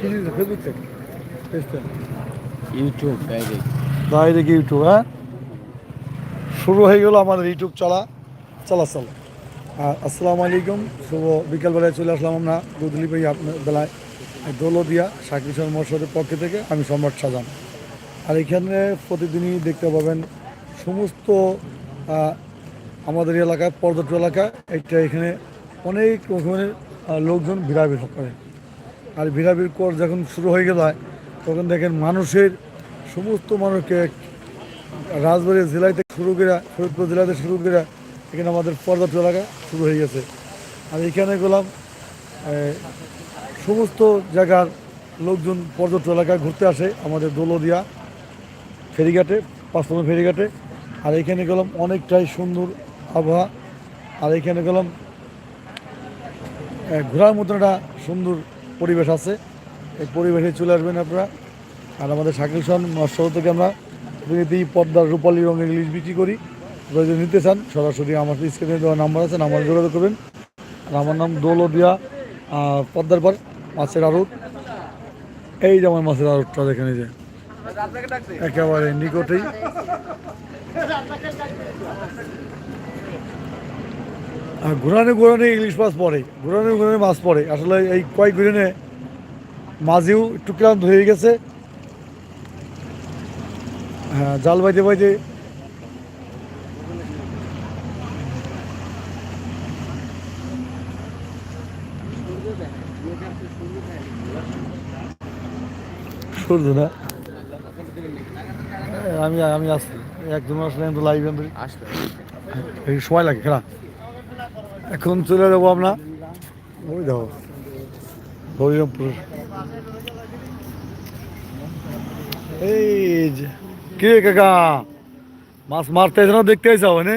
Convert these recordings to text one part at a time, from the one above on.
Facebook থেকে YouTube direct direct YouTube হ্যাঁ? শুরু হয়ে গেল আমাদের ইউটিউব চলা চলা চলাচল। আর আসসালামু আলাইকুম, শুভ বিকালবেলায় চলে আসলাম আমরা দুদলি ভাই আপনার বেলায় দৌলদিয়া সাকিব শর্মা মর্শদের পক্ষ থেকে, আমি সম্রাট সাজান আর এখানে প্রতিদিনই দেখতে পাবেন সমস্ত আমাদের এলাকায় পর্যটন এলাকা, একটা এখানে অনেক রকমের লোকজন ভিড়াভিড় করে। আর ভিড়াভিড় কর যখন শুরু হয়ে গেল, তখন দেখেন মানুষের সমস্ত মানুষকে রাজবাড়ী জেলায় থেকে শুরু করে ফরিদপুর জেলাতে শুরু করে এখানে আমাদের পর্যটন এলাকা শুরু হয়ে গেছে। আর এখানে গেলাম সমস্ত জায়গার লোকজন পর্যটন এলাকায় ঘুরতে আসে আমাদের দোলদিয়া ফেরিঘাটে পাঁচতম ফেরিঘাটে। আর এখানে গেলাম, অনেকটাই সুন্দর আবহাওয়া। আর এখানে গেলাম ঘোরার মতন একটা সুন্দর পরিবেশ আছে। এই পরিবেশে চলে আসবেন আপনারা। আর আমাদের শাকিল খান মৎস্য থেকে আমরা দিই পদ্মার রূপালী রঙের ইলিশ বিক্রি করি। যদি নিতে চান, সরাসরি আমার স্ক্রিনে দেওয়া নাম্বার আছে, নাম্বার যোগাযোগ করবেন। আর আমার নাম দৌলদিয়া পদ্মার পর মাছের আড়ত। এই যে আমার মাছের আড়তটা দেখেন এই যে। একেবারে নিকটেই। ঘুরানে ঘুরানে ইলিশ মাছ পড়ে ঘুরানে ঘুরানে মাছ পড়ে। আসলে এই কয়েক ঘুরানে মাঝেও একটু ক্লান্ত হয়ে গেছে। হ্যাঁ জাল বাইতে বাইতে সূর্য না? আমি আমি আসছি। একজন আসলে লাইভ আসবে সময় লাগে খেলা। এখন চলে যাব আমরা। ওই দেখো হরিরামপুর এই যে কে কাকা? মাছ মারতে এসে না দেখতে মানে করলে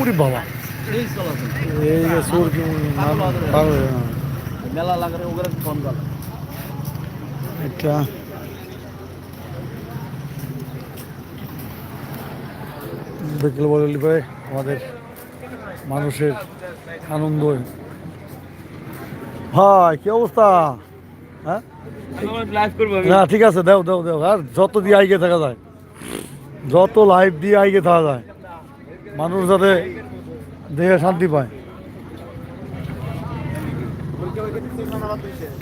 ওরে বাবা। এই মেলা লাগারে ওগুলো ফোন গেল। একটা বিকেল বলে আমাদের মানুষের আনন্দ। ভাই কি অবস্থা? হ্যাঁ? লাইভ না ঠিক আছে দেও দেও দেও। আর যত দিয়ে আইগে থাকা যায় যত লাইভ দিয়ে আইগে থাকা যায় মানুষ যাতে দেহে শান্তি পায়।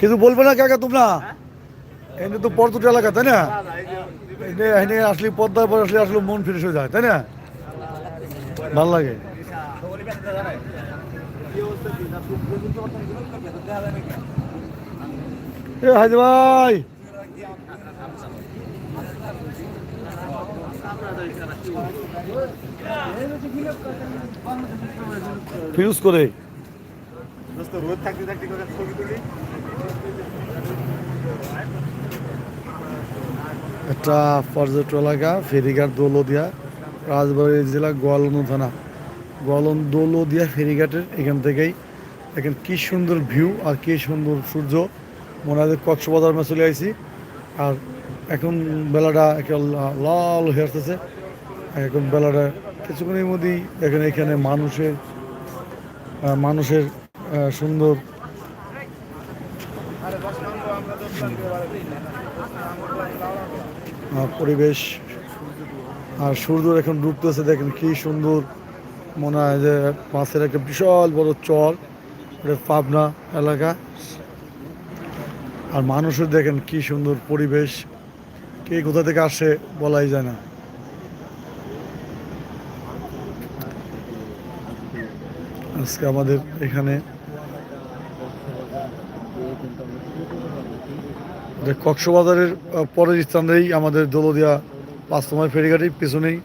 কিছু বলবে না কাকা তোমরা? এনে তো পর্যটন এলাকা, তাই না? এনে এনে আসলে পদ্মার পর আসলে আসলে মন ফ্রেশ হয়ে যায়, তাই না? ভালো লাগে। এ হাজি ভাই! ফিউজ করে রোদ থাকতে থাকতে করে ছবি তুলি। একটা পর্যটক এলাকা ফেরিঘাট দৌলদিয়া, রাজবাড়ী জেলা গোয়ালন্দ থানা গোয়ালন্দ দৌলদিয়া ফেরিঘাটের এখান থেকেই। দেখেন কি সুন্দর ভিউ আর কি সুন্দর সূর্য। মনে হয় কক্সবাজার মে চলে আইছি। আর এখন বেলাটা একটা লাল হয়ে আসতেছে। এখন বেলাটা কিছুক্ষণের মধ্যেই দেখেন এখানে মানুষের মানুষের সুন্দর। পরিবেশ। আর সূর্য এখন ডুবতেছে, দেখেন কি সুন্দর। মনে হয় যে মাছের একটা বিশাল বড় চর। পাবনা এলাকা। আর মানুষের দেখেন কি সুন্দর পরিবেশ। কে কোথা থেকে আসে বলাই যায় না। আজকে আমাদের এখানে যে কক্সবাজারের পরের স্থানেই আমাদের দৌলদিয়া পাঁচতমায় ফেরিঘাটের পেছনেই।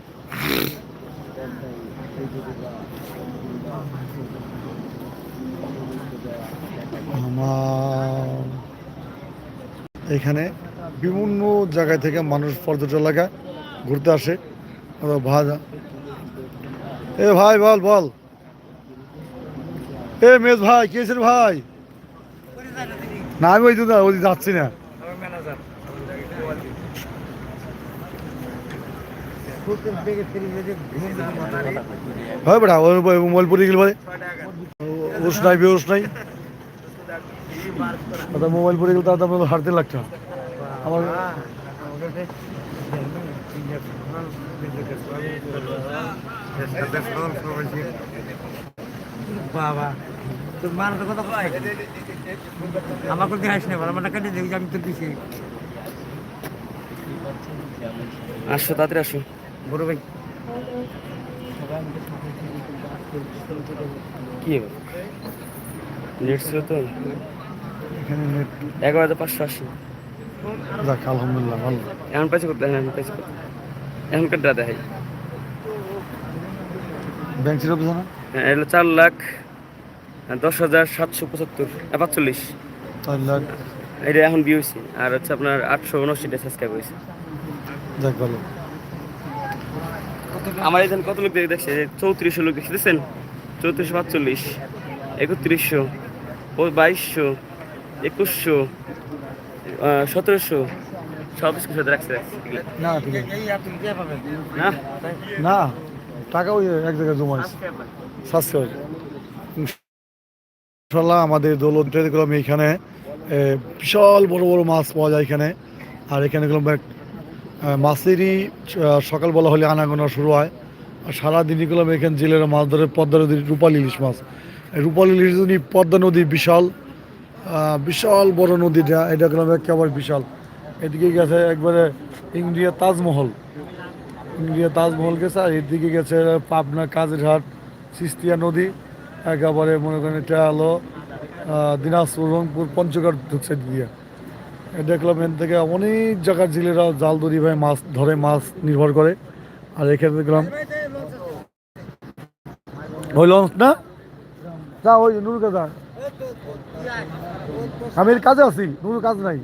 এখানে বিভিন্ন জায়গায় থেকে মানুষ পর্যটন এলাকায় ঘুরতে আসে। ভাজা এ ভাই, বল বল। এ মেজ ভাই, কে রে ভাই? না, আমি ওই না ওই যাচ্ছি না। হয় বেটা ওই মোবাইল পড়ে গেল ভাই ওস নাই বেউস নাই। মোবাইল পড়ে গেল তার দাম হারতে লাগছে। আমার বাবা তোর মার তো কথা কয়? আমাকে দেখাস না আমার কেটে দেখি আমি তো দিছি। আসো তাড়াতাড়ি আসো। বড় ভাই। কি হবে? নেট ছিল তো? এখানে নেট এগারো হাজার পাঁচশো আশি। যাক আলহামদুলিল্লাহ ভালো। এখন পাইছে করতে এখন পাইছে করতে এখন কেটে দেখাই। ব্যাংক ছিল না হ্যাঁ চার লাখ আর দশ হাজার সাতশো পঁচাত্তর পাঁচচল্লিশ। চার লাখ। এটা এখন বিয়ে হয়েছে আর হচ্ছে আপনার আটশো উনআশিটা সাবস্ক্রাইব হয়েছে। যাক ভালো। আমার এখানে কত লোক দেখে দেখছে? চৌত্রিশশো লোক দেখছে দেখছেন? চৌত্রিশশো পাঁচচল্লিশ একত্রিশশো ও বাইশশো একুশশো সতেরোশো। সব কিছু সাথে রাখছে না টাকা ওই এক জায়গায় জমা আছে সাবস্ক্রাইব ইনশাল্লাহ আমাদের দৌলত দেখলাম এইখানে বিশাল বড় বড় মাছ পাওয়া যায় এখানে। আর এখানে গেলাম মাছেরই সকালবেলা হলে আনাগোনা শুরু হয়। আর সারাদিনই গেলাম এখানে জেলেরা মাছ ধরে, পদ্মা নদীর রূপালী ইলিশ মাছ। রূপালী ইলিশ নদী, পদ্মা নদী বিশাল। বিশাল বড় নদীটা, এটা গেলাম একেবারে বিশাল। এদিকে গেছে একবারে ইন্ডিয়া তাজমহল। ইন্ডিয়া তাজমহল গেছে, আর এদিকে গেছে পাবনা কাজিরহাট, সিস্তিয়া নদী। একেবারে মনে করেন এটা হলো দিনাজপুর, রংপুর, পঞ্চগড় ঢুকছে দিয়ে দেখলাম এখান থেকে অনেক জায়গার জেলেরা জাল দড়ি ভাই মাছ ধরে মাছ নির্ভর করে। আর এখানে দেখলাম ওই লঞ্চ না? যা ওই নুরু কাজা আমি এর কাজে আছি নুরু কাজ নাই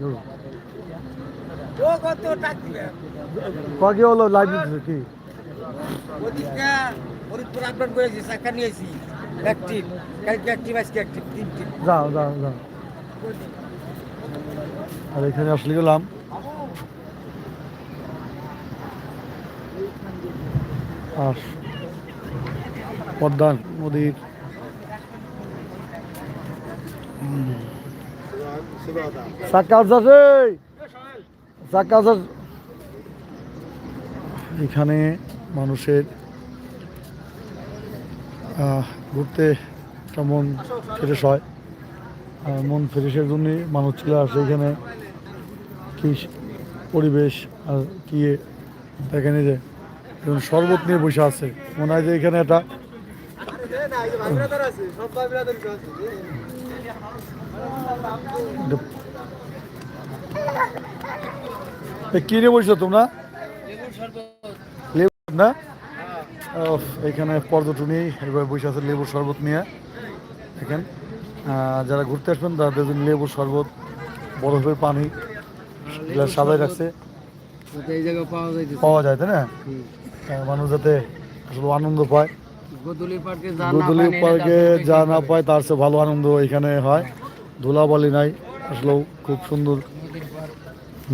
কগে হলো লাইভ কি? যাও যাও যাও আর এখানে আসলে গেলাম। আর পদ্মা নদীর এখানে মানুষের ঘুরতে কেমন ফ্রেশ হয়? মন ফ্রেশের জন্যই মানুষ চলে আসে এখানে। কি পরিবেশ আর কি এখানে যে শরবত নিয়ে বসে আছে। মনে হয় যে এখানে একটা কি নিয়ে বসছো তোমরা? লেবু না? ওফ, এখানে পর্যটনই এবার বসে আছে লেবুর শরবত নিয়ে। দেখেন। আহ, যারা ঘুরতে আসবেন তাদের জন্য লেবুর শরবত বরফের পানি এগুলো সাজাই রাখছে। পাওয়া যায় তাই না? মানুষ যাতে আসলে আনন্দ পায়। গোদুলি পার্কে যা পার্কে না পায় তার চেয়ে ভালো আনন্দ এখানে হয়। ধুলাবালি নাই আসলেও খুব সুন্দর।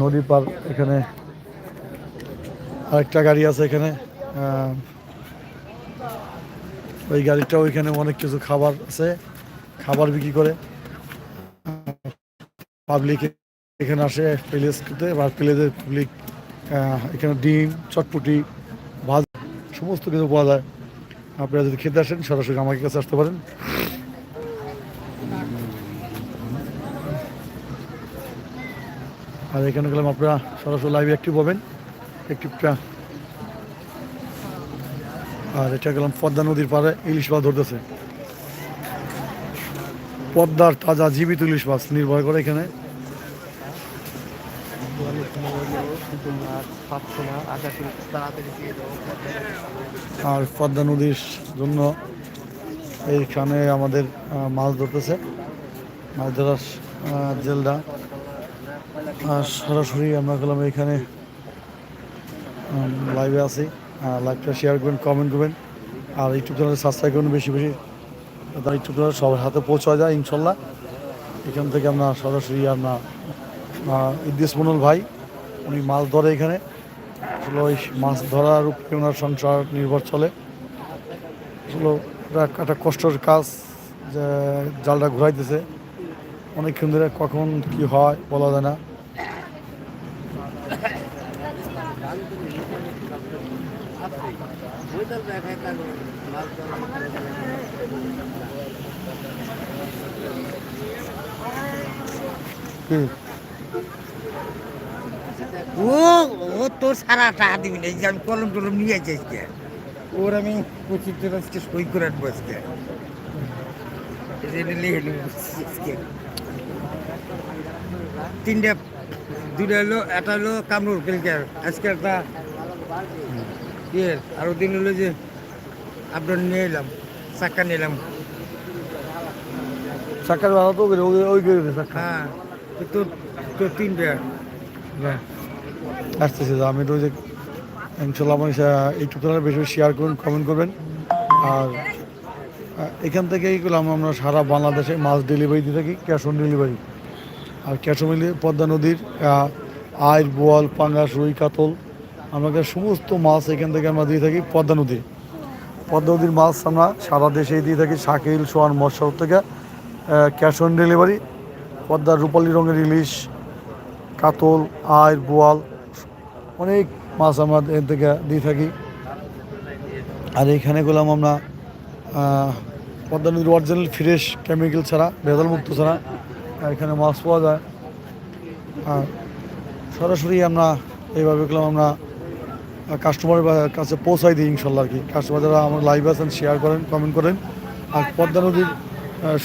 নদী পার এখানে আরেকটা গাড়ি আছে এখানে। আহ, ওই গাড়িটাও এখানে অনেক কিছু খাবার আছে। খাবার বিক্রি করে। পাবলিক এখানে আসে প্লেস করতে বা প্লেসের পাবলিক এখানে ডিম, চটপটি, ভাজ, সমস্ত কিছু পাওয়া যায়। আপনারা যদি খেতে আসেন, সরাসরি আমাকে কাছে আসতে পারেন। আর এখানে গেলাম, আপনারা সরাসরি লাইভে অ্যাক্টিভ হবেন অ্যাক্টিভটা আর এটা গেলাম পদ্মা নদীর পাড়ে, ইলিশ মাছ ধরতেছে। পদ্মার তাজা জীবিত ইলিশ মাছ নির্ভর করে এখানে। আর পদ্মা নদীর জন্য এইখানে আমাদের মাছ ধরতেছে। মাছ ধরার জেলটা। আর সরাসরি আমরা গেলাম এখানে লাইভে আছি। লাইভটা শেয়ার করবেন কমেন্ট করবেন। আর ইউটিউব চ্যানেলে সাবস্ক্রাইব করবেন বেশি বেশি। চ্যানেল সবার হাতে পৌঁছা যায় ইনশাল্লাহ। এখান থেকে আমরা সরাসরি আহ, ইদ্রিস মনুল ভাই উনি মাছ ধরে এখানে। আসলে ওই মাছ ধরার উপরে ওনার সংসার নির্ভর চলে। আসলে একটা কষ্টের কাজ যে জালটা ঘুরাইতেছে। অনেকক্ষণ ধরে কখন কি হয় বলা যায় না কি ও ও তোর সারা টাকা দিবি না যে আমি কলম টলম নিয়ে আজকে। ওর আমি পঁচিশ জন আজকে সই করে আনব আজকে। তিনটে দুটা হলো একটা হলো কামরুল কেলকার আজকে একটা ইয়ে আরও দিন হলো যে আপনার নিয়ে এলাম চাক্কা নিয়ে এলাম। চাকার বেলা তো ওই হ্যাঁ। তো তোর তোর তিনটে আসতেছে আমি তো যে ইনশাল্লাহ আমার ইউটিউব চ্যানেলে বেশি শেয়ার করুন কমেন্ট করবেন। আর এখান থেকেই করলাম আমরা, সারা বাংলাদেশে মাছ ডেলিভারি দিয়ে থাকি ক্যাশ অন ডেলিভারি আর ক্যাশ অন ডেলিভারি পদ্মা নদীর আইর, বোয়াল, পাঙ্গাস, রুই, কাতল, আমাদের সমস্ত মাছ এখান থেকে আমরা দিয়ে থাকি পদ্মা নদী। পদ্মা নদীর মাছ আমরা সারা দেশেই দিয়ে থাকি, শাকিল, সোয়ান, মৎস্য থেকে ক্যাশ অন ডেলিভারি পদ্মার রূপালী রঙের ইলিশ, কাতল, আইর, বোয়াল, অনেক মাছ আমরা এর থেকে দিয়ে থাকি। আর এইখানে গেলাম আমরা পদ্মা নদীর অরিজিনাল ফ্রেশ কেমিক্যাল ছাড়া ভেজাল মুক্ত ছাড়া এখানে মাছ পাওয়া যায়। আর সরাসরি আমরা এইভাবে গেলাম আমরা কাস্টমারের কাছে পৌঁছাই দিই ইনশাল্লাহ আর কি। কাস্টমার যারা আমার লাইভ আছেন শেয়ার করেন কমেন্ট করেন। আর পদ্মা নদীর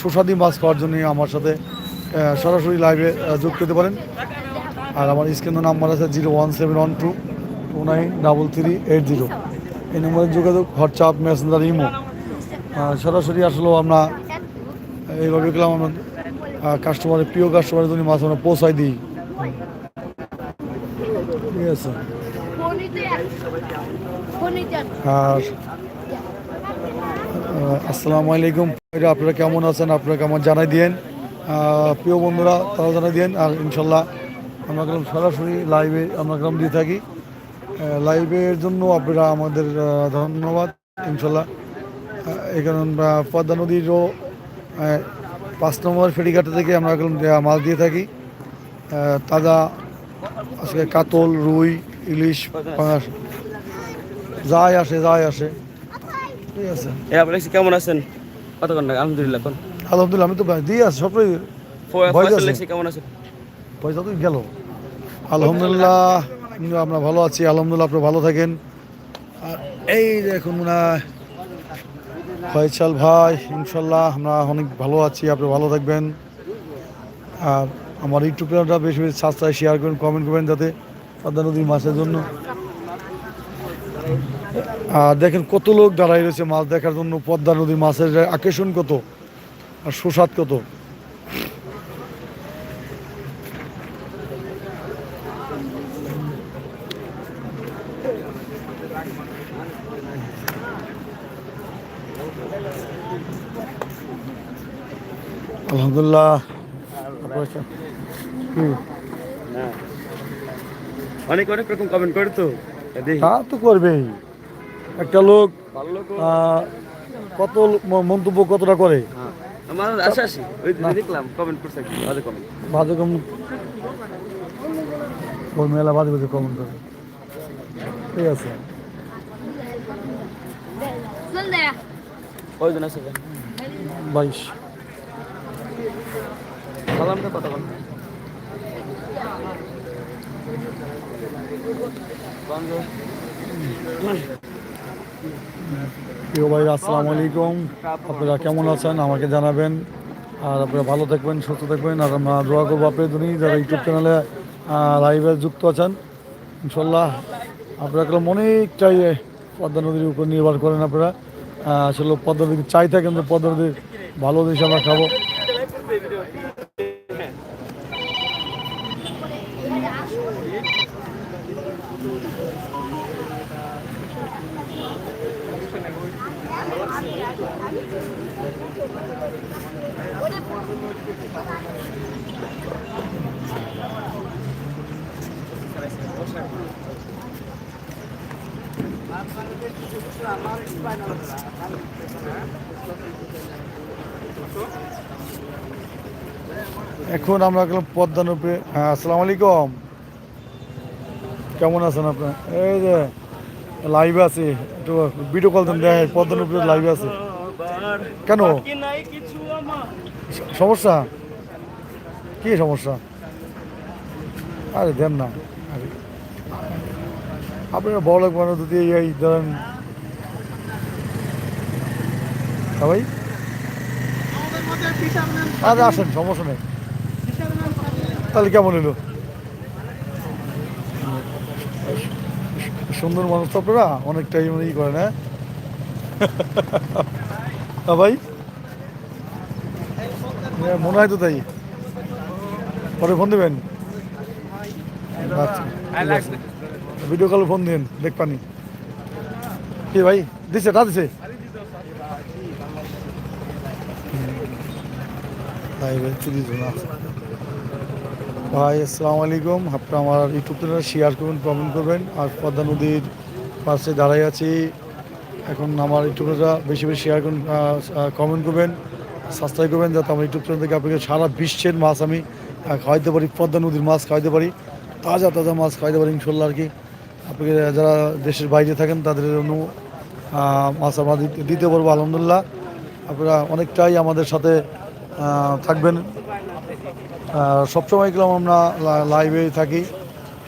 সুস্বাদু মাছ খাওয়ার জন্য আমার সাথে সরাসরি লাইভে যোগ হতে পারেন। আর আমার স্ক্রিনের নাম্বার আছে zero one seven one two two nine double three eight zero. এই নম্বরে যোগাযোগ, হোয়াটসঅ্যাপ, মেসেঞ্জার, ইমো। সরাসরি আসলেও আমরা এইভাবে গেলাম, আমরা কাস্টমারের প্রিয় কাস্টমারের জন্য মাছ আমরা পৌঁছাই দিই। ঠিক আছে। আর আসসালামু আলাইকুম। আপনারা কেমন আছেন? আপনারা কেমন জানাই দিয়েন। প্রিয় বন্ধুরা তারা জানাই দিয়েন আর ইনশাল্লাহ আমরা গেলাম সরাসরি লাইভে আমরা গেলাম দিয়ে থাকি। লাইভের জন্য আপনারা আমাদের ধন্যবাদ ইনশাল্লাহ। এই কারণ পদ্মা নদীরও পাঁচ নম্বর ফেরিঘাটা থেকে আমরা আহ, মাছ দিয়ে থাকি। তাজা আজকে কাতল রুই ইলিশ পাঙাশ যাই আসে যাই আসে। ঠিক আছে। কেমন আছেন? কতক্ষণ আলহামদুলিল্লাহ আলহামদুলিল্লাহ আমি তো দিয়ে আছি সবটাই আছে। কেমন আছেন পয়সা তো গেল। আলহামদুলিল্লাহ আমরা ভালো আছি আলহামদুলিল্লাহ আপনি ভালো থাকেন। আর এই দেখুন মনে হয় ফয়সাল ভাই ইনশাল্লাহ আমরা অনেক ভালো আছি আপনি ভালো থাকবেন। আর আমার ইউটিউব চ্যানেলটা বেশি বেশি সাবস্ক্রাইব শেয়ার করবেন কমেন্ট করবেন যাতে পদ্মা নদীর মাছের জন্য। আর দেখেন কত লোক দাঁড়াই রয়েছে মাছ দেখার জন্য পদ্মা নদীর মাছের আকর্ষণ কত। আর সুস্বাদ কত? আলহামদুলিল্লাহ। অনেক অনেক রকম কমেন্ট করে তো। তা তো করবেই। একটা লোক। আহ, কত মন্তব্য কতটা করে? আমার আশা আছি ওই দিন দেখলাম কমেন্ট করছে একজন ভালো কমেন্ট বাজে কম ওই মেলা বাজে বাজে কমেন্ট করে ঠিক আছে কয়জন আছে ভাই? বাইশ সালামটা কথা বল প্রিয় ভাই, আসসালামু আলাইকুম। আপনারা কেমন আছেন? আমাকে জানাবেন। আর আপনারা ভালো থাকবেন, সুস্থ থাকবেন। আর আমরা দোয়া করব আপনাদের জন্যই যারা ইউটিউব চ্যানেলে লাইভে যুক্ত আছেন। ইনশাল্লাহ আপনারা অনেকটাই পদ্মা নদীর উপর নির্ভর করেন আপনারা। আসলে পদ্মা নদী চাই থাকেন পদ্মা নদীর ভালো জিনিস আমরা খাব। এখন আমরা গেলাম পদ্মা নূপে হ্যাঁ, আসসালামু আলাইকুম। কেমন আছেন আপনি? এই যে লাইভ আছি একটু ভিডিও কল দেন দেখেন পদ্মা নূপে লাইভে আছে। কেন? সমস্যা? কি সমস্যা? আরে দেন না। আরে আপনারা বড় লোক মানুষ যদি এই ধরেন হ্যাঁ ভাই? আরে আসেন সমস্যা নেই। তাহলে কেমন এলো সুন্দর মানুষ তো আপনারা অনেকটাই মানে ই করেন হ্যাঁ? হ্যাঁ ভাই? হ্যাঁ, মনে হয় তো তাই। পরে ফোন দেবেন। ভিডিও কলে ফোন দিন দেখবানি কি ভাই, দিছে তা দিছে? ভাই ভাই, চুরি ভাই, আসসালামু আলাইকুম। আপনারা আমার ইউটিউব চ্যানেল শেয়ার করবেন কমেন্ট করবেন। আর পদ্মা নদীর পাশে দাঁড়াই আছি। এখন আমার ইউটিউবটা বেশি বেশি শেয়ার করুন কমেন্ট করবেন সাবস্ক্রাইব করবেন, যাতে আমার ইউটিউব চ্যানেল থেকে আপনাকে সারা বিশ্বের মাছ আমি খাওয়াইতে পারি, পদ্মা নদীর মাছ খাওয়াইতে পারি, তাজা তাজা মাছ খাওয়াইতে পারি ইনশাল্লাহ আর কি। আপনাকে যারা দেশের বাইরে থাকেন তাদের জন্য মাছ আমরা দিতে- পারব, আলহামদুলিল্লাহ। আপনারা অনেকটাই আমাদের সাথে থাকবেন। সবসময় গেলাম আমরা লাইভে থাকি,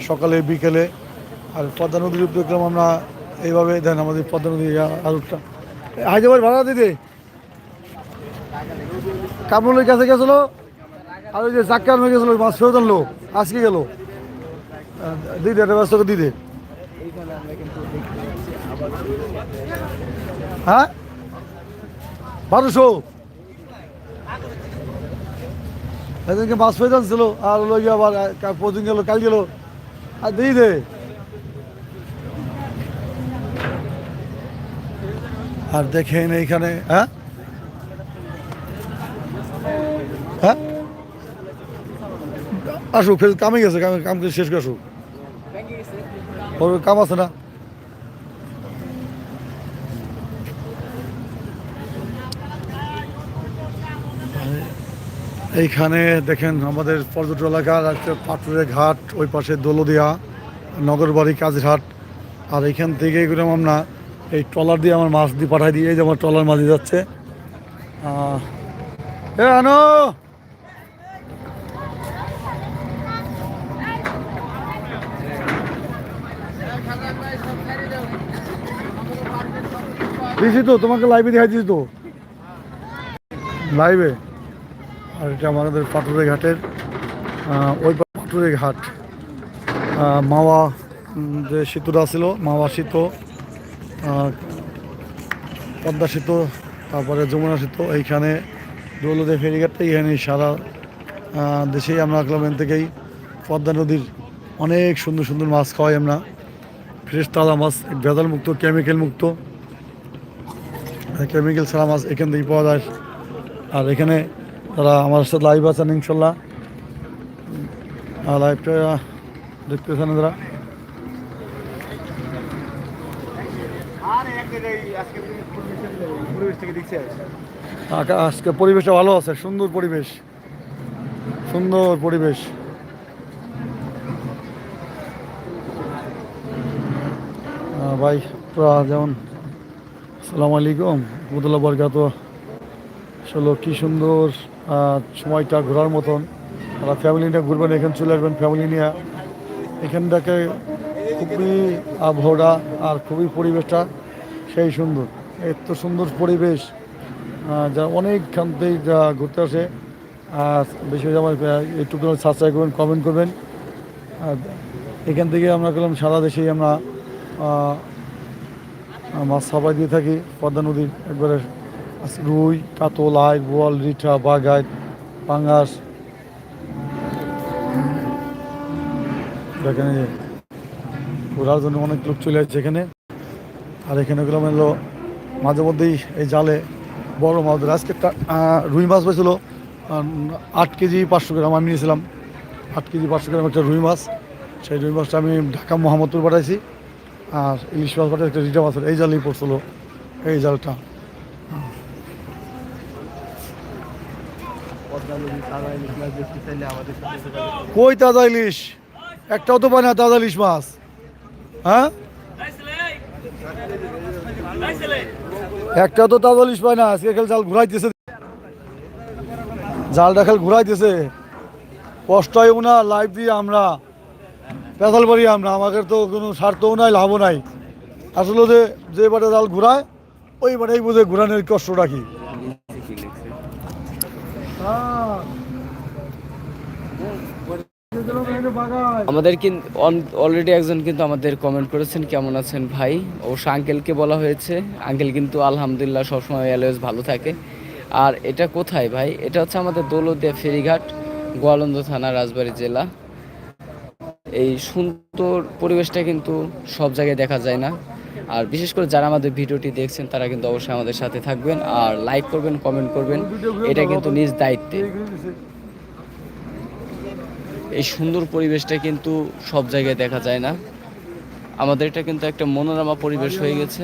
সকালে, বিকেলে। আর পদ্মা নদীর উপরে গেলাম আমরা এইভাবে, দেন আমাদের পদ্মা নদী আলুটা হায়দ্রাবাদ ভাড়া দিদি। কামরুলের কাছে গেছিল? আর ওই যে চাক্কার হয়ে গেছিল মাছ ফেরত আনলো আজকে গেল। দিদে, একটা ব্যস্ত করে দিদে। হ্যাঁ? বারোশো। এদিনকে মাছ ফেরত আনছিল আর লই আবার প্রতিদিন গেল, কাল গেল। আর দিই দে আর দেখেন এইখানে হ্যাঁ? আসুক ফের কামে গেছে, কামে কাম শেষ করে আসুক। কাম আছে না? এইখানে দেখেন আমাদের পর্যটন এলাকার একটা পাটুরের ঘাট, ওই পাশে দোলদিয়া, নগরবাড়ি, কাজরহাট। আর এইখান থেকে এগুলো আমরা এই ট্রলার দিয়ে আমার মাছ দিয়ে পাঠাই দিয়ে যে আমার ট্রলার মাছ দিয়ে যাচ্ছে। আনো! দিয়েছি তো, তোমাকে লাইভে দেখাই দিয়েছি তো। লাইভে আর এটা আমাদের পাটুরে ঘাটের ওই পাটুরে ঘাট। মাওয়া যে সেতুটা ছিল, মাওয়া সেতু পদ্মা সেতু, তারপরে যমুনা সেতু, এইখানে দৌলতে ফেরিঘাটটা এখানে সারা দেশেই আমরা ক্লাবেন থেকেই। পদ্মা নদীর অনেক সুন্দর সুন্দর মাছ খাওয়াই আমরা। ফ্রেশ তাজা মাছ ভেজাল মুক্ত কেমিক্যাল মুক্ত কেমিক্যাল ছাড়া মাছ এখান থেকে পাওয়া যায়। আর এখানে তারা আমার সাথে লাইভ আছেন, ইনশাল্লাহ। আর লাইভটা দেখতেছেন তারা আজকে পরিবেশটা ভালো আছে, সুন্দর পরিবেশ। সুন্দর পরিবেশ। ভাই যেমন সালাম আলাইকুম, রহমতুল্লাহ বরকাত। আসলে কি সুন্দর সময়টা ঘোরার মতন। তারা ফ্যামিলি নিয়ে ঘুরবেন, এখানে চলে আসবেন ফ্যামিলি নিয়ে। এখানটাকে খুবই আবহাওয়া আর খুবই পরিবেশটা সেই সুন্দর। এত সুন্দর পরিবেশ যা অনেকখান থেকে যা ঘুরতে আসে। আর বেশি আমার ইউটিউব সাবস্ক্রাইব করবেন কমেন্ট করবেন। আর এখান থেকে আমরা গেলাম সারা দেশেই আমরা মাছ সাবাই দিয়ে থাকি। পদ্মা নদীর একবারে রুই, কাতল, আই বোয়াল রিঠা বাগাই পাঙ্গাস। দেখেন ঘোরার জন্য অনেক লোক চলে আসছে এখানে। আর এখানে গেলাম এলো মাঝে মধ্যেই এই জালে বড় মাছ ধরে। আজকে রুই মাছ পেয়েছিল আট কেজি পাঁচশো গ্রাম আমি নিয়েছিলাম। আট কেজি পাঁচশো গ্রাম একটা রুই মাছ। সেই রুই মাছটা আমি ঢাকা মোহাম্মদপুর পাঠাইছি। আর ইলিশ মাছ বাটে একটা রিটা মাছ এই জালেই পড়ছিল, এই জালটা। কই তাজা ইলিশ? একটাও তো পায় না তাজা ইলিশ মাছ। হ্যাঁ? একটা তো তাজা ইলিশ পায় না, আজকে খেল জাল ঘুরাই ঘুরাইতেছে। জালটা খেল ঘুরাইতেছে। কষ্ট হইব না, লাইভ দিয়ে আমরা। পেশাল পারি আমরা, আমাদের তো কোনো স্বার্থও নাই, লাভও নাই। আসলে যে যে বাটে জাল ঘুরায়, ওই বাটেই বোধহয় ঘুরানোর কষ্ট রাখি আমাদের কিন্তু অলরেডি একজন কিন্তু আমাদের কমেন্ট করেছেন, কেমন আছেন ভাই? অবশ্য আঙ্কেলকে বলা হয়েছে। আঙ্কেল কিন্তু আলহামদুলিল্লাহ সবসময় অলওয়েজ ভালো থাকে। আর এটা কোথায় ভাই? এটা হচ্ছে আমাদের দৌলতদিয়া ফেরিঘাট, গোয়ালন্দ থানা, রাজবাড়ী জেলা। এই সুন্দর পরিবেশটা কিন্তু সব জায়গায় দেখা যায় না। আর বিশেষ করে যারা আমাদের ভিডিওটি দেখছেন, তারা কিন্তু অবশ্যই আমাদের সাথে থাকবেন আর লাইক করবেন কমেন্ট করবেন। এটা কিন্তু নিজ দায়িত্বে। এই সুন্দর পরিবেশটা কিন্তু সব জায়গায় দেখা যায় না। আমাদের এটা কিন্তু একটা মনোরমা পরিবেশ হয়ে গেছে।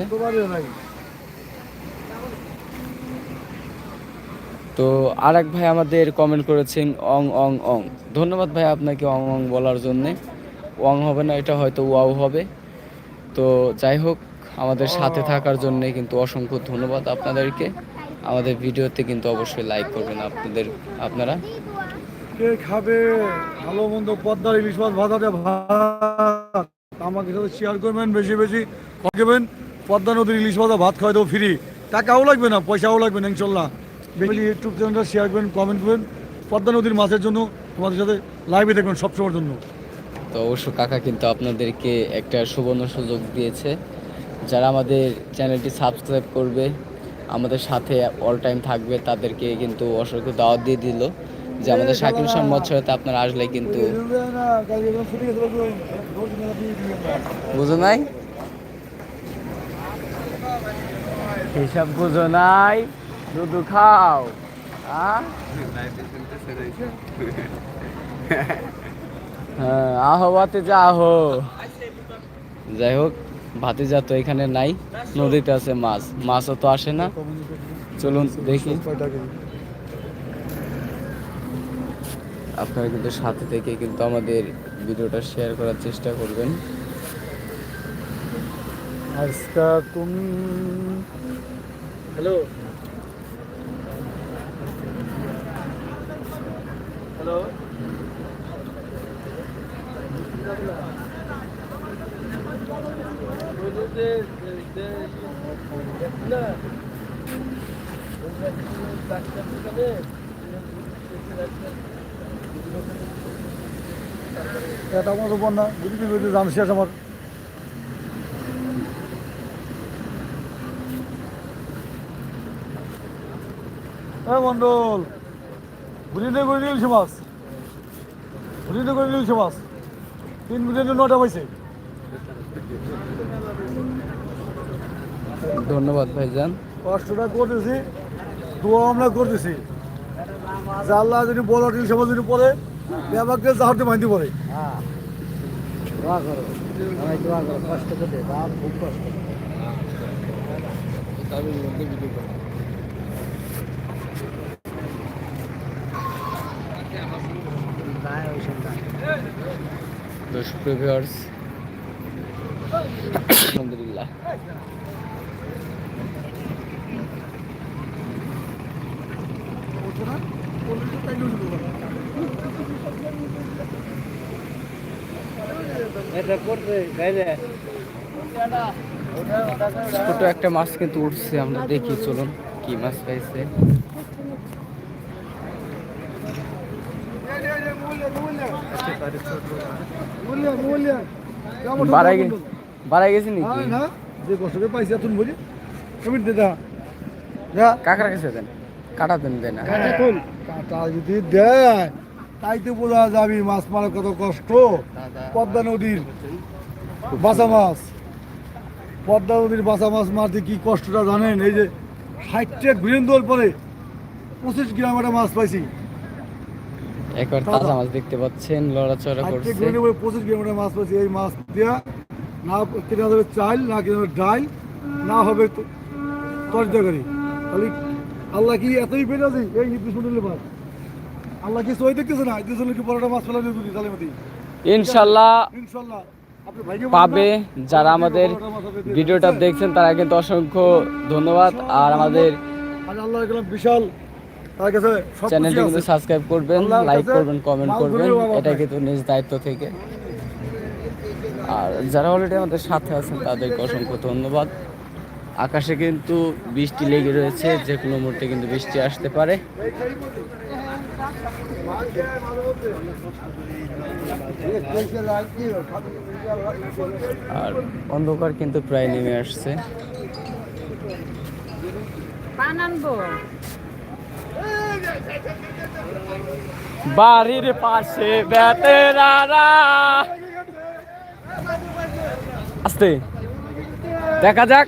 তো আর এক ভাই আমাদের কমেন্ট করেছেন, অং অং অং। ধন্যবাদ ভাই আপনাকে অং অং বলার জন্যে। অং হবে না, এটা হয়তো ওয়াও হবে। তো যাই হোক, আমাদের সাথে থাকার জন্য কিন্তু অসংখ্য ধন্যবাদ আপনাদেরকে। আমাদের ভিডিওতে কিন্তু অবশ্যই লাইক করবেন আপনাদের, আপনারা। কে খাবে? ভালো মন্দ পদ্মার ইলিশ মাছ ভাজাতে ভাত। আমাকে সাথে শেয়ার করবেন, বেশি বেশি খাবেন পদ্মা নদীর ইলিশ ভাজা ভাত খাওয়াই দেবো ফ্রি টাকাও লাগবে না, পয়সাও লাগবে না, ইনশাল্লাহ। বেশি ইউটিউব চ্যানেলটা শেয়ার করবেন কমেন্ট করবেন। পদ্মা নদীর মাছের জন্য তোমাদের সাথে লাইভে দেখবেন সবসময়ের জন্য। তো অবশ্য কাকা কিন্তু আপনাদেরকে একটা সুবর্ণ সুযোগ দিয়েছে। যারা আমাদের চ্যানেলটি সাবস্ক্রাইব করবে আমাদের সাথে অল টাইম থাকবে তাদেরকে কিন্তু অসংখ্য দাওয়াত দিয়ে দিল। যে আমাদের শাকিল সম্মত ছড়াতে আপনারা আসলে কিন্তু বুঝো নাই? হিসাব বুঝো নাই? শুধু খাও। হ্যাঁ হ্যাঁ আহো যা আহো। যাই হোক ভাতিজা তো এখানে নাই নদীতে আছে মাছ। মাছও তো আসে না। চলুন দেখি। আপনারা কিন্তু সাথে থেকে কিন্তু আমাদের ভিডিওটা শেয়ার করার চেষ্টা করবেন। আজকা হ্যালো। হ্যালো। এটা আমার উপর না বুঝলি বুঝলি জান শেষ আমার হ্যাঁ মন্ডল বুঝিতে করে নিলছে মাছ বুঝিতে করে নিলছে মাছ তিন মিনিটে নটা পাইছে ধন্যবাদ ভাইজান। কষ্টটা করতেছি দোয়া আমরা করতেছি। আল্লাহ যদি বড় ইলশে মাছ যদি পড়ে ব্যাপারকে জাহাজে মাইতে পড়ে দোয়া করো। সবাই দোয়া করো কষ্ট করতে খুব কষ্ট আলহামদুলিল্লাহ। ছোট একটা মাছ কিন্তু উঠছে আমরা দেখি চলুন কি মাছ পাইছে। বাড়াই গে বাড়াই গেছে নাকি? না যে কষ্টকে পাইছি তুমি বুঝি তুমি দেদা যা। কাকার কাছে দেন। কাটা দেন দেন। কাটা যদি দেয় তাই তো বোঝা যাবি মাছ মারার কত কষ্ট। পদ্মা নদীর বাসা মাছ। পদ্মা নদীর বাসা মাছ মারতে কি কষ্টটা জানেন? এই যে ষাটটা ঘুরেন দোল পরে পঁচিশ গ্রাম একটা মাছ পাইছি। একবার তাজা মাছ দেখতে পাচ্ছেন লড়াচড়া করছে। পঁচিশ মাছ পাইছি এই মাছ দিয়া। না কেনা যাবে চাল না কেনা যাবে ডাল না হবে তো- তরকারি। তাহলে আল্লাহ কি এতই পেয়ে যাচ্ছে এই ঈদ শুনলে পার আল্লাহ কি সই দেখতেছে না? ঈদ শুনলে কি পরোটা মাছ ফেলা দিয়ে দিলি তাহলে মতি ইনশাল্লাহ ইনশাল্লাহ। আপনি পাবে যারা আমাদের মাছ ভিডিওটা দেখছেন তারা কিন্তু অসংখ্য ধন্যবাদ। আর আমাদের আল্লাহ বিশাল চ্যানেলটি কিন্তু সাবস্ক্রাইব করবেন লাইক করবেন কমেন্ট করবেন এটা কিন্তু নিজ দায়িত্ব থেকে। আর যারা অলরেডি আমাদের সাথে আছেন তাদেরকে অসংখ্য ধন্যবাদ। আকাশে কিন্তু বৃষ্টি লেগে রয়েছে যে কোনো মুহূর্তে কিন্তু বৃষ্টি আসতে পারে। আর অন্ধকার কিন্তু প্রায় নেমে আসছে। পান আনব বাড়ির পাশে বেতেরারা আস্তে। দেখা যাক।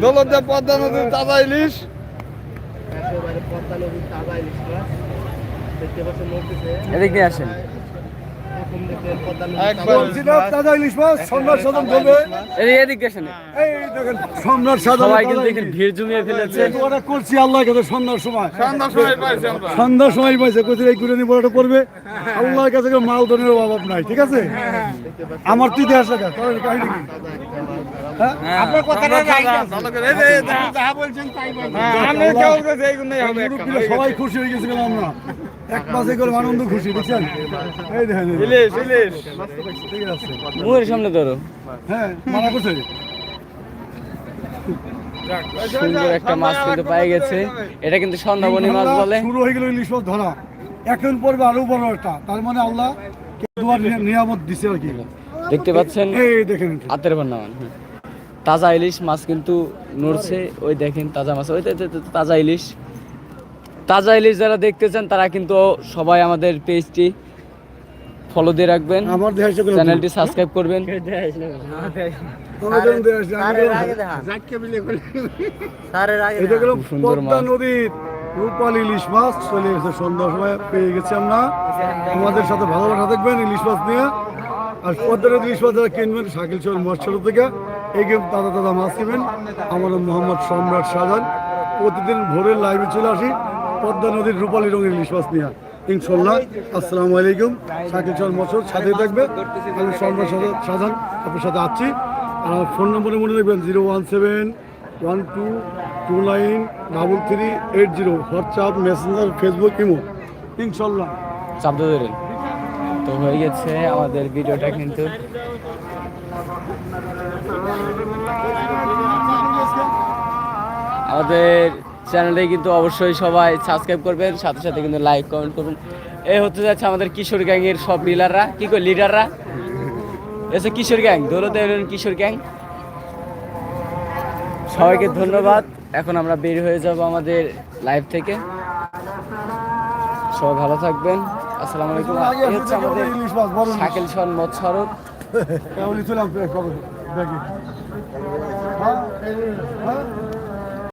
দৌলতে পদ্মা নদীর তাজা ইলিশ একেবারে পদ্মা নদীর তাজা ইলিশ মাছ দেখতে পাচ্ছেন মরতেছে এদিক আসেন। কাছে সন্ধ্যার সময়। পাইছে কোথায় এই গুড়ানি বড়টা পড়বে আল্লাহর কাছে কোনো মাল ধনের অভাব নাই ঠিক আছে? আমার তুই দেশ টাকা তোর কাহিনী কি হ্যাঁ? আপনার কথাটা মুরব্বিরা সবাই খুশি হয়ে গেছিল আমরা? এক মাসে করে আনন্দ খুশি বুঝছেন? এই দেখেন ঠিক আছে। মুখের সামনে ধরো। হ্যাঁ মানা করছে সুন্দর একটা মাছ কিন্তু পাই গেছে। এটা কিন্তু সন্ধ্যাবনী মাছ বলে। শুরু হয়ে গেল ইলিশ মাছ ধরা। এখন পড়বে আরও বড় একটা। তার মানে আল্লাহ দুয়ার নিয়ামত দিছে আর কি। দেখতে পাচ্ছেন এই দেখেন হাতের বান্নামান তাজা ইলিশ মাছ কিন্তু নড়ছে ওই দেখেন তাজা মাছ ওই তো- তো- তো- তাজা ইলিশ। তাজা ইলিশ যারা দেখতে চান তারা কিন্তু সবাই আমাদের পেজটি ফলো দিয়ে রাখবেন। আমার চ্যানেলটি সাবস্ক্রাইব করবেন। রূপালী ইলিশ মাছ। চলে গেছে সন্ধ্যার সময় পেয়ে গেছি আমরা। আমাদের সাথে ভালো ভালো থাকবেন ইলিশ মাছ নিয়ে। আর পদ্মা নদীর ইলিশ মাছ যারা কিনবেন শাকিল চর মৎস্য থেকে। এই গেম দাদা তাজা মাছ কিনবেন আমার মোহাম্মদ সম্রাট সাজান প্রতিদিন ভোরের লাইভে চলে আসি, পদ্মা নদীর রূপালী রঙের ইলিশ মাছ নিয়ে। ইনশাল্লাহ আসসালামু আলাইকুম। শাকিল চর মৎস্য সাথে থাকবে। আমি সম্রাট শাহজাহান আপনার সাথে আছি। আর ফোন নম্বরে মনে রাখবেন, zero one seven, one two two nine, double three eight zero. WhatsApp, Messenger, Facebook, imo. ইনশাল্লাহ ধরেন তো হয়ে গেছে আমাদের ভিডিওটা কিন্তু আমাদের চ্যানেলে কিন্তু অবশ্যই সবাই সাবস্ক্রাইব করবেন সাথে সাথে কিন্তু লাইক কমেন্ট করবেন। এই হতে যাচ্ছে আমাদের কিশোর গ্যাংয়ের সব লিডাররা কি কই লিডাররা এসে কিশোর গ্যাং দৌলতে কিশোর গ্যাং সবাইকে ধন্যবাদ। এখন আমরা বের হয়ে যাব আমাদের লাইভ থেকে। সবাই ভালো থাকবেন। আসসালামু আলাইকুম। এই হচ্ছে আমাদের শাকিল সন মৎসরত। কেবলই